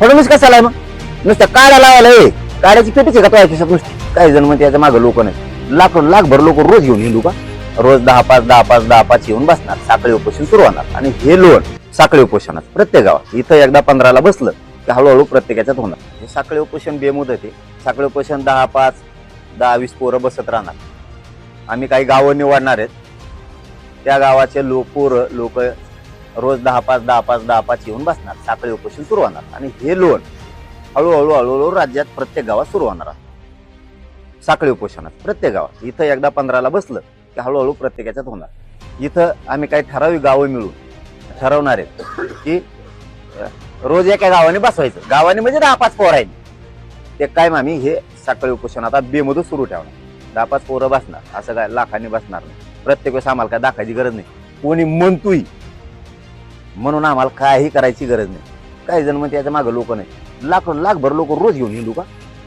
फडणवीस कसा आहे मग? नुसतं काड्या लावायला हे. काड्याची पेटीच आहे का तो ऐकू नुसती? काही जण म्हणते याच्या मागं लोक नाही लाख लाखभर लोक रोज घेऊन हिंदू का रोज दहा पाच दहा पाच दहा पाच येऊन बसणार. साखळी उपोषण सुरू होणार. आणि हे लोन साखळी उपोषणात प्रत्येक गावात. इथं एकदा पंधराला बसलं की हळूहळू प्रत्येकाच्यात होणार. हे साखळी उपोषण बेमुद आहे. साखळी उपोषण दहा पाच दहा वीस पोरं बसत राहणार. आम्ही काही गावं निवडणार आहेत. त्या गावाचे लोक पोरं लोक रोज दहा पाच दहा पाच दहा पाच येऊन बसणार. साखळी उपोषण सुरू होणार. आणि हे लोन हळूहळू हळूहळू राज्यात प्रत्येक गावात सुरू होणार साखळी उपोषणात प्रत्येक गावात. इथं एकदा पंधराला बसलं की हळूहळू प्रत्येकाच्यात होणार. इथं आम्ही काही ठराविक गावं मिळून ठरवणार आहेत की रोज एका गावाने बसवायचं. गावाने म्हणजे दहा पाच पोर आहेत. ते काय आम्ही हे साखळी उपोषण आता बेमधून सुरू ठेवणार. दहा पाच पोरं बसणार. असं काय लाखांनी बसणार नाही. प्रत्येक वेळेस आम्हाला काय दाखायची गरज नाही. कोणी म्हणतोय म्हणून आम्हाला काही करायची गरज नाही. काही जण म्हणते याच्या मागं लोक नाही. लाख लाखभर लोक रोज घेऊन हिंदू का?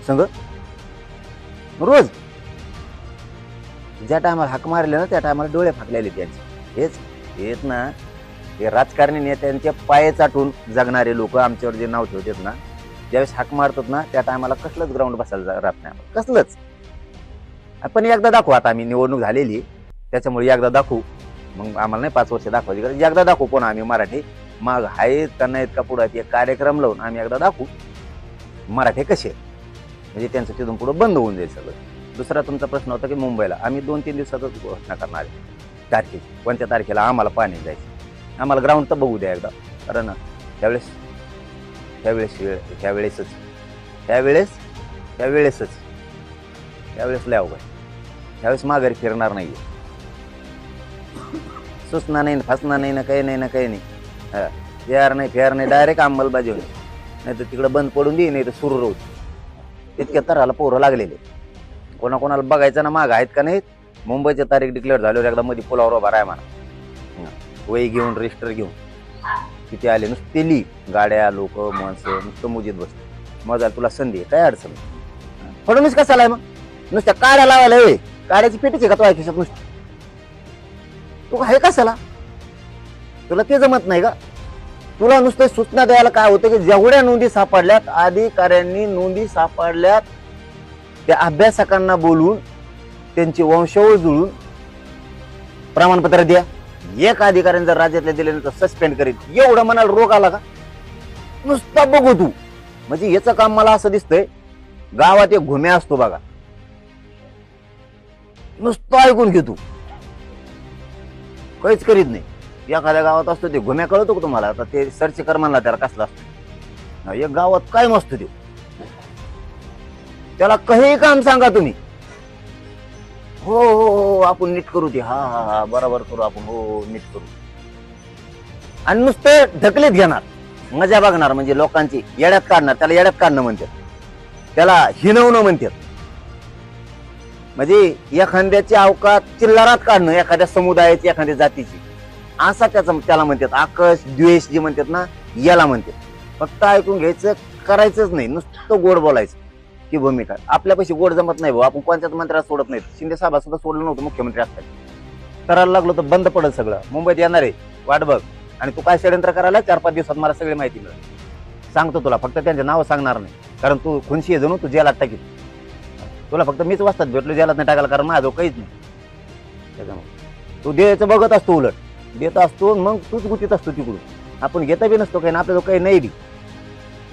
संग? रोज. ज्या टायमाला हाक मारले ना त्या टायमाला डोळे फाकलेले त्यांचे. हेच हेच ना हे राजकारणी नेत्यांच्या पाय चाटून जगणारे लोक आमच्यावर जे नाव ठेवतात ना ज्यावेळेस हाक मारतात ना त्या टायमाला कसलंच ग्राउंड बसायला जा- राहत नाही कसलंच. पण एकदा दाखवू आता आम्ही निवडणूक झालेली त्याच्यामुळे एकदा दाखवू. मग आम्हाला नाही पाच वर्ष दाखवायची. गरज एकदा दाखवू पण आम्ही मराठी. मग आहेत का नाहीत का पुढं ते कार्यक्रम लावून आम्ही एकदा दाखवू. मराठी कसे म्हणजे त्यांचं तिथून पुढं बंद होऊन जाईल सगळं. दुसरा तुमचा प्रश्न होता की मुंबईला. आम्ही दोन तीन दिवसातच घोषणा करणार आहे. तारखेची. कोणत्या तारखेला आम्हाला पाणी जायचं आम्हाला ग्राउंड तर बघू द्या एकदा. कारण त्यावेळेस त्यावेळेस वेळ त्यावेळेसच. त्यावेळेस त्यावेळेसच. त्यावेळेस लय अवघड. त्यावेळेस माघारी फिरणार नाही आहे सुचना नाही फसणार नाही ना काही नाही ना काही नाही. हा. फेर नाही फेर नाही डायरेक्ट अंमलबजावणी. नाही तर तिकडं बंद पडून दे नाही तर सुरू राहू इतक्या तराला पोरं लागलेले. कोणाकोणाला बघायचं ना माग आहेत का नाही मुंबईच्या तारीख डिक्लेअर झाल्यावर एकदा मध्ये पुलावर उभा राहा म्हणा. वही घेऊन रजिस्टर घेऊन. किती आले नुसते ली. गाड्या लोक माणसं नुसतं मुजीत बसते मजा तुला संधी आहे काय अडचण फडणवीस कसा आहे मग? नुसत्या काड्या लावायला काड्याची पेटीच आहे का तो खिशात नुसती? तू आहे कशाला तुला ते जमत नाही का? तुला नुसतं सूचना द्यायला काय होतं की जेवढ्या नोंदी सापडल्यात अधिकाऱ्यांनी नोंदी सापडल्यात त्या अभ्यासकांना बोलून त्यांची वंशावळ जुळून प्रमाणपत्र द्या. एक अधिकाऱ्याने जर राज्यातल्या दिल्यानंतर तर सस्पेंड करीत एवढं मनाला रोग आला का? नुसता बघू तू. म्हणजे याचं काम मला असं दिसतंय गावात एक घुम्या असतो बघा. नुसतं ऐकून घे तू. काहीच करीत नाही. एखाद्या गावात असतो ते घुम्या कळतो का तुम्हाला? आता ते सर्च कर म्हणला त्याला कसला असतो. एक गावात काय मस्त ते. त्याला काही काम सांगा तुम्ही. हो, हो हो हो आपण नीट करू ते. हा हा हा बरोबर करू आपण. हो हो, नीट करू. आणि नुसते ढकलीत घेणार. मजा बघणार म्हणजे लोकांची येड्यात काढणार त्याला येड्यात काढणं म्हणतात. त्याला हिनवणं म्हणतात. म्हणजे एखाद्याची अवकात चिल्लारात काढणं एखाद्या समुदायाची एखाद्या जातीची. असा त्याचा त्याला म्हणतात आकश द्वेष जे म्हणतात ना याला म्हणतात. फक्त ऐकून घ्यायचं करायचंच नाही. नुसतं गोड बोलायचं. ही भूमिका. आपल्यापाशी गोड जमत नाही भाऊ. आपण कोणत्याच मंत्र्याला सोडत नाही शिंदे साहेब सुद्धा सोडलं नव्हतं मुख्यमंत्री असताना. करायला लागलो तर बंद पडेल सगळं. मुंबईत येणार आहे. वाट बघ. आणि तू काय षडयंत्र करायला चार पाच दिवसात मला सगळी माहिती मिळेल. सांगतो तुला. फक्त त्यांचे नावं सांगणार नाही. कारण तू खुनशी आहे जणू. तू जेलात टाकी तुला फक्त मीच वाचतात भेटलो ज्याला नाही टाकायला कारण माझं काहीच नाही. त्याच्यामुळे. तू द्यायचं बघत असतो उलट. देत असतो मग तूच गुतीत असतो तिकडून. आपण घेता बी नसतो काही ना आपल्याजवळ काही नाही बी.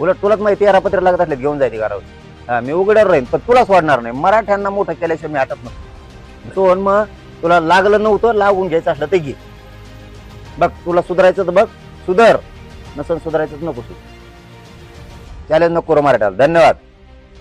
उलट तुलाच माहिती तेरा पत्र लागत असले घेऊन जायचे घरावर. हा मी उघड्यावर राहीन पण तुला सोडणार नाही. मराठ्यांना मोठं केल्याशिवाय मी हटत नसतो. सोन मग तुला लागलं नव्हतं लागून घ्यायचं असलं ते घे. बघ तुला सुधारायचं तर बघ. सुधर. नसन सुधारायचं नको सुधार. चॅलेंज नको करू मराठ्याला. धन्यवाद.